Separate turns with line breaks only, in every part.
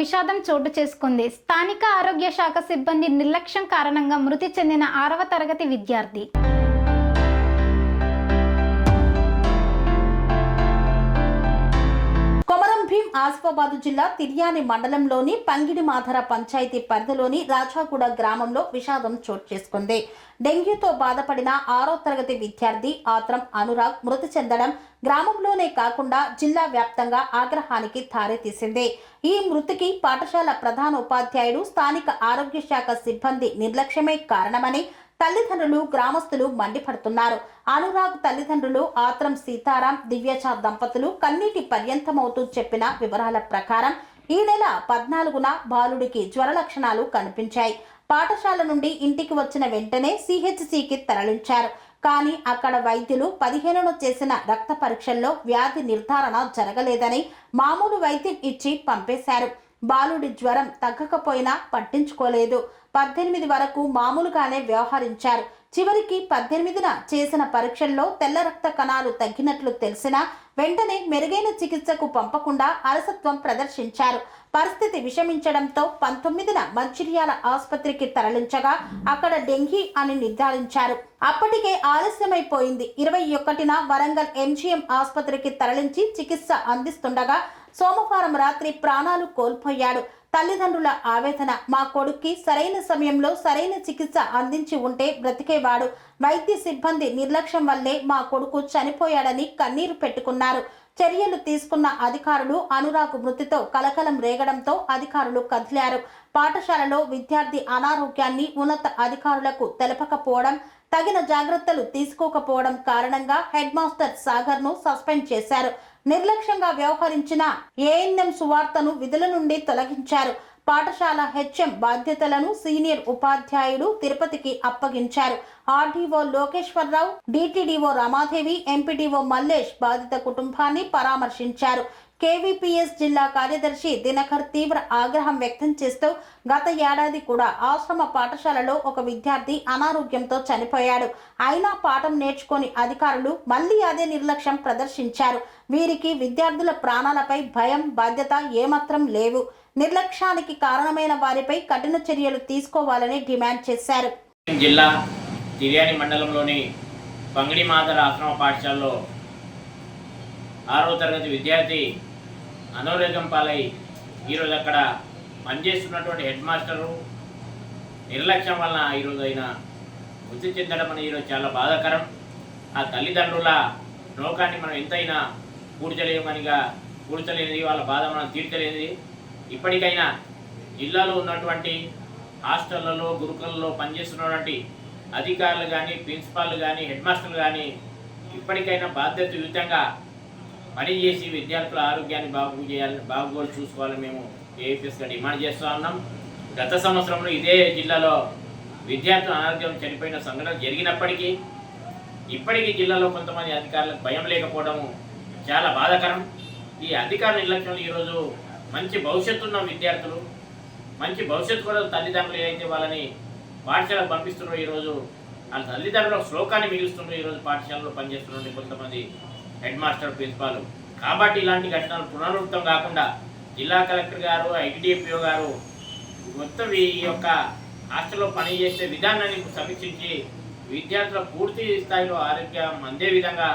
విషాదం చోటు చేసుకుంది. స్థానిక ఆరోగ్య శాఖ సిబ్బంది నిర్లక్ష్యం కారణంగా మృతి చెందిన ఆరవ తరగతి విద్యార్థి.
ఆసిఫాబాద్ జిల్లా తిర్యాని మండలంలోని పంగిడి మాధర పంచాయతీ పరిధిలోని రాజాగూడ గ్రామంలో విషాదం చోటు చేసుకుంది. డెంగ్యూతో బాధపడిన ఆరో తరగతి విద్యార్థి ఆత్రం అనురాగ్ మృతి చెందడం గ్రామంలోనే కాకుండా జిల్లా వ్యాప్తంగా ఆగ్రహానికి దారితీసింది. ఈ మృతికి పాఠశాల ప్రధాన ఉపాధ్యాయుడు స్థానిక ఆరోగ్య శాఖ సిబ్బంది నిర్లక్ష్యమే కారణమని తల్లిదండ్రులు గ్రామస్తులు మండిపడుతున్నారు. అనురాగ్ తల్లిదండ్రులు ఆత్రం సీతారాం దివ్యచార్ దంపతులు కన్నీటి పర్యంతమవుతూ చెప్పిన వివరాల ప్రకారం ఈ నెల పద్నాలుగున బాలుడికి జ్వర లక్షణాలు కనిపించాయి. పాఠశాల నుండి ఇంటికి వచ్చిన వెంటనే సిహెచ్సికి తరలించారు. కానీ అక్కడ వైద్యులు పదిహేనున చేసిన రక్త పరీక్షల్లో వ్యాధి నిర్ధారణ జరగలేదని మామూలు వైద్యం ఇచ్చి పంపేశారు. బాలుడి జ్వరం తగ్గకపోయినా పట్టించుకోలేదు. పద్దెనిమిది వరకు మామూలుగానే వ్యవహరించారు. చివరికి పద్దెనిమిదిన చేసిన పరీక్షల్లో తెల్ల రక్త కణాలు తగ్గినట్లు తెలిసినా వెంటనే మెరుగైన చికిత్సకు పంపకుండా అలసత్వం ప్రదర్శించారు. పరిస్థితి విషమించడంతో పంతొమ్మిదిన మంచిర్యాల ఆసుపత్రికి తరలించగా అక్కడ డెంగీ అని నిర్ధారించారు. అప్పటికే ఆలస్యమైపోయింది. ఇరవై ఒకటిన వరంగల్ ఎంజీఎం ఆసుపత్రికి తరలించి చికిత్స అందిస్తుండగా సోమవారం రాత్రి ప్రాణాలు కోల్పోయాడు. తల్లిదండ్రుల ఆవేదన మా కొడుక్కి సరైన సమయంలో సరైన చికిత్స అందించి ఉంటే బ్రతికేవాడు. వైద్య సిబ్బంది నిర్లక్ష్యం వల్లే మా కొడుకు చనిపోయాడని కన్నీరు పెట్టుకున్నారు. చర్యలు తీసుకున్న అధికారులు అనురాగ్ మృతితో కలకలం రేగడంతో అధికారులు కదిలారు. పాఠశాలలో విద్యార్థి అనారోగ్యాన్ని ఉన్నత అధికారులకు తెలపకపోవడం తగిన జాగ్రత్తలు తీసుకోకపోవడం కారణంగా హెడ్ మాస్టర్ సాగర్ను సస్పెండ్ చేశారు. నిర్లక్ష్యంగా వ్యవహరించిన ఏఎన్ఎం సువార్తను విధుల నుండి తొలగించారు. పాఠశాల హెచ్ఎం బాధ్యతలను సీనియర్ ఉపాధ్యాయుడు తిరుపతికి అప్పగించారు. RDO Lokeswara Rao DTDO Ramadevi MPDO Mallesh బాధిత కుటుంబాన్ని పరామర్శించారు. కేవీపీఎస్ జిల్లా కార్యదర్శి దినకర్ తీవ్ర ఆగ్రహం వ్యక్తం చేస్తూ గత ఏడాది కూడా ఆశ్రమ పాఠశాలలో ఒక విద్యార్థి అనారోగ్యంతో చనిపోయాడు. అయినా పాఠం నేర్చుకొని అధికారులు మళ్ళీ అదే నిర్లక్ష్యం ప్రదర్శించారు. వీరికి విద్యార్థుల ప్రాణాలపై భయం బాధ్యత ఏమాత్రం లేవు. నిర్లక్ష్యానికి కారణమైన వారిపై కఠిన చర్యలు తీసుకోవాలని డిమాండ్ చేశారు.
జిల్లా తిర్యాని మండలంలోని పంగిడి మాతల ఆశ్రమ పాఠశాలలో ఆరో తరగతి విద్యార్థి అనారోగ్యం పాలై ఈరోజు అక్కడ పనిచేస్తున్నటువంటి హెడ్ మాస్టరు నిర్లక్ష్యం వలన ఈరోజు ఆయన మృతి చెందడం అనేది ఈరోజు చాలా బాధాకరం. ఆ తల్లిదండ్రుల లోకాన్ని మనం ఎంతైనా పూడ్చలేమనిగా పూడ్చలేనిది వాళ్ళ బాధ మనం తీర్చలేనిది. ఇప్పటికైనా జిల్లాలో ఉన్నటువంటి హాస్టళ్ళలో గురుకులలో పనిచేస్తున్నటువంటి అధికారులు కానీ ప్రిన్సిపాల్ కానీ హెడ్ మాస్టర్లు కానీ ఇప్పటికైనా బాధ్యతయుతంగా పని చేసి విద్యార్థుల ఆరోగ్యాన్ని బాగు చేయాలని బాగోలు చూసుకోవాలని మేము ఏపీఎస్గా డిమాండ్ చేస్తూ ఉన్నాం. గత సంవత్సరంలో ఇదే జిల్లాలో విద్యార్థుల అనారోగ్యం చనిపోయిన సంఘటన జరిగినప్పటికీ ఇప్పటికీ జిల్లాలో కొంతమంది అధికారులకు భయం లేకపోవడం చాలా బాధాకరం. ఈ అధికార నిర్లక్ష్యంలో ఈరోజు మంచి భవిష్యత్తు ఉన్న విద్యార్థులు మంచి భవిష్యత్తు కూడా తల్లిదండ్రులు ఏదైతే వాళ్ళని పాఠశాలకు పంపిస్తున్నారో ఈరోజు వాళ్ళ తల్లిదండ్రుల శ్లోకాన్ని మిగులుస్తున్నారు ఈరోజు పాఠశాలలో పనిచేస్తున్న కొంతమంది హెడ్ మాస్టర్ ప్రిన్సిపాల్. కాబట్టి ఇలాంటి ఘటనలు పునరావృతం కాకుండా జిల్లా కలెక్టర్ గారు ఐటీడీపీఓ గారు మొత్తం ఈ యొక్క హాస్టల్లో పనిచేసే విధానాన్ని సమీక్షించి విద్యార్థుల పూర్తి స్థాయిలో ఆరోగ్యం అందే విధంగా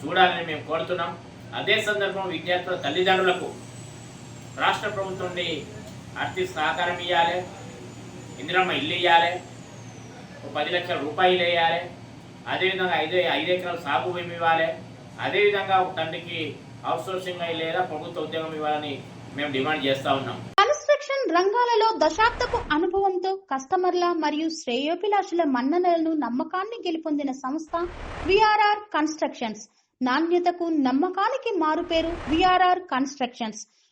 చూడాలని మేము కోరుతున్నాం. అదే సందర్భం విద్యార్థుల తల్లిదండ్రులకు రాష్ట్ర ప్రభుత్వం నుండి ఆర్థిక సహకారం ఇవ్వాలి ఇందిరమ్మ ఇల్లు ఇవ్వాలి ఒక పది లక్షల రూపాయలు వేయాలి అదేవిధంగా ఐదు ఐదు ఎకరాలు సాగు భూమి ఇవ్వాలి. అదేవిధంగా ఒక తండ్రికి అవుట్సోర్సింగ్ లేదా ప్రభుత్వ ఉద్యోగం ఇవ్వాలని మేము డిమాండ్ చేస్తా ఉన్నాం.
కన్స్ట్రక్షన్ రంగాలలో దశాబ్దపు అనుభవంతో కస్టమర్ల మరియు శ్రేయోభిలాషుల మన్ననలను నమ్మకాన్ని గెలుపొందిన సంస్థ విఆర్ఆర్ కన్స్ట్రక్షన్స్. నాణ్యతకు నమ్మకానికి మారుపేరు VRR constructions.